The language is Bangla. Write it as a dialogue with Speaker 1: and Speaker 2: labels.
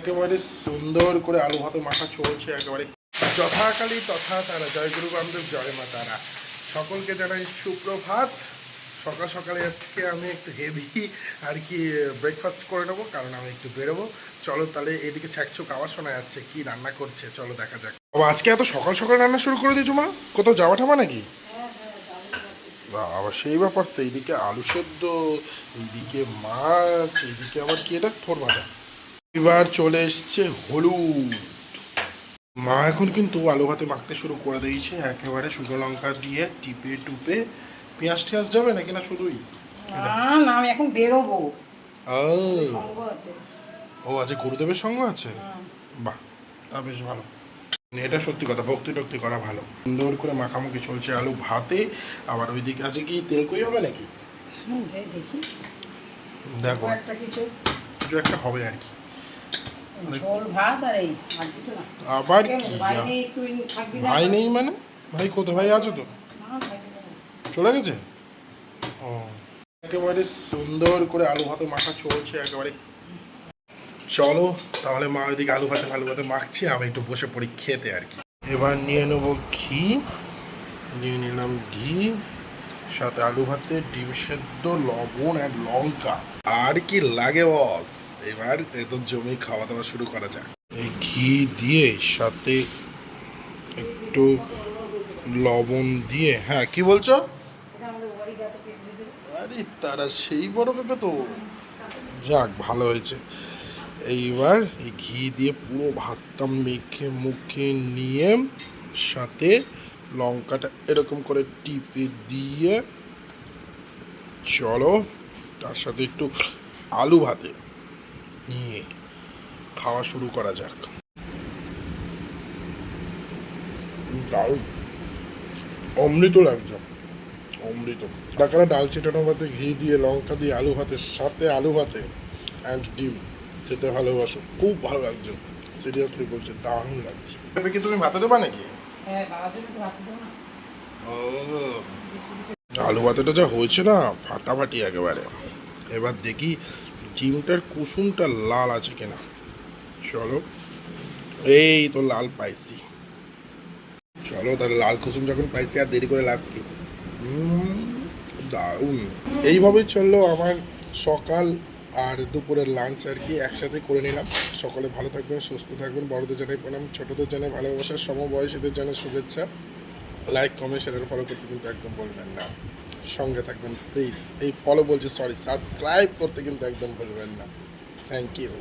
Speaker 1: একেবারে সুন্দর করে আলু ভাতে মাখা চলছে, একেবারে যথাকালী তথা তারা। জয় গুরু জয় মা তারা। সকলকে জানাই সুপ্রভাত। সকাল সকালে আজকে আমি একটু হেভি আর কি ব্রেকফাস্ট করে নেব, কারণ আমি একটু বেরোবো। চলো তাহলে এদিকে ছ্যাকছুক আওয়াজ শোনা যাচ্ছে কি রান্না করছে। চলো দেখা যাক। আজকে এত সকাল সকাল রান্না শুরু করে দিয়েছ মা? কোথাও যাওয়া ঠামা নাকি? আবার সেই ব্যাপার তো। এইদিকে আলু সেদ্ধ, এইদিকে মাছ, এইদিকে আবার কি এটা? থোর ভাজা এবার চলে এসছে হলুদ। মা এখন কিন্তু আলু ভাতে মাখতে শুরু করে দিয়েছে একেবারে শুকনো লঙ্কা দিয়ে টিপে টুপে। পেঁয়াজ টিয়াজ যাবে নাকি না শুধুই?
Speaker 2: না না আমি এখন বেরোবো।
Speaker 1: ও। আজকে গুরুদেবের সঙ্গে আছে? বাহ তা বেশ ভালো। এটা সত্যি কথা ভক্তি টক্তি করা ভালো। সুন্দর করে মাখামাখি চলছে আলু ভাতে। আবার ওইদিকে আছে কি তেল কই হবে নাকি?
Speaker 2: দেখি।
Speaker 1: দেখো।
Speaker 2: একটা কিছু।
Speaker 1: কিছু একটা হবে আর কি।
Speaker 2: ঝোল ভাত আর এই আর কিছু না?
Speaker 1: আবার কি? ভাই নেই মানে? ভাই কোথায়? ভাই আছো তো?
Speaker 2: চলে
Speaker 1: চলে গেছে? ও। একেবারে সুন্দর করে আলু ভাতে মাখা চলছে একেবারে। চলো তাহলে মা ওইদিকে আলু ভাতে আলু ভাতে মাখছি আমি একটু বসে পড়ি খেতে আর কি। এবার নিয়ে নেব ঘি নিয়ে নিলাম ঘি। সাথে আলু ভাতে, ডিম সেদ্ধ, লবণ আর লঙ্কা। আর কি লাগে বস এবার একদম জমি খাওয়া দাওয়া শুরু করা যাক। এই ঘি দিয়ে সাথে একটু লবণ দিয়ে হ্যাঁ কি বলছো। আরে, তারা সেই বড় পেঁপে তো। যাক, ভালো হয়েছে। এইবার এই ঘি দিয়ে পুরো ভাতটা মেখে মুখে নিয়ে সাথে লঙ্কাটা এরকম করে টিপে দিয়ে চলো, তার সাথে একটু আলু ভাতে নিয়ে খাওয়া শুরু করা যাক। দারুণ অমৃত লাগছে। অমৃত। টাকাটা ডাল চিটানো ভাতে ঘি দিয়ে, লঙ্কা দিয়ে আলু ভাতের সাথে আলু ভাতে অ্যান্ড ডিম। খেতে ভালোবাসো। খুব ভালো লাগছে। সিরিয়াসলি বলছে, দারুণ লাগছে। কি তুমি ভাতে দেবা নাকি? আলু ভাতেটা যা হয়েছে না, ফাটাফাটি একেবারে। এবার দেখি ডিমটার কুসুমটা লাল আছে কিনা। চলো, এই তো লাল পাইছি। চলো, তাহলে লাল কুসুম যখন পাইছি আর দেরি করে লাভ কি? দারুণ। এইভাবেই চলল আমার সকাল আর দুপুরের লাঞ্চ আর কি একসাথে করে নিলাম। সকলে ভালো থাকবেন, সুস্থ থাকবেন। বড়দের জানাই প্রণাম, ছোটদের জানাই ভালোবাসার সমবয়সীদের জানাই শুভেচ্ছা। লাইক কমেন্ট শেয়ার ফলো করতে কিন্তু একদম বলবেন না। সঙ্গে থাকবেন প্লিজ এই ফলো বলছি সরি সাবস্ক্রাইব করতে কিন্তু একদম বলবেন না। Thank you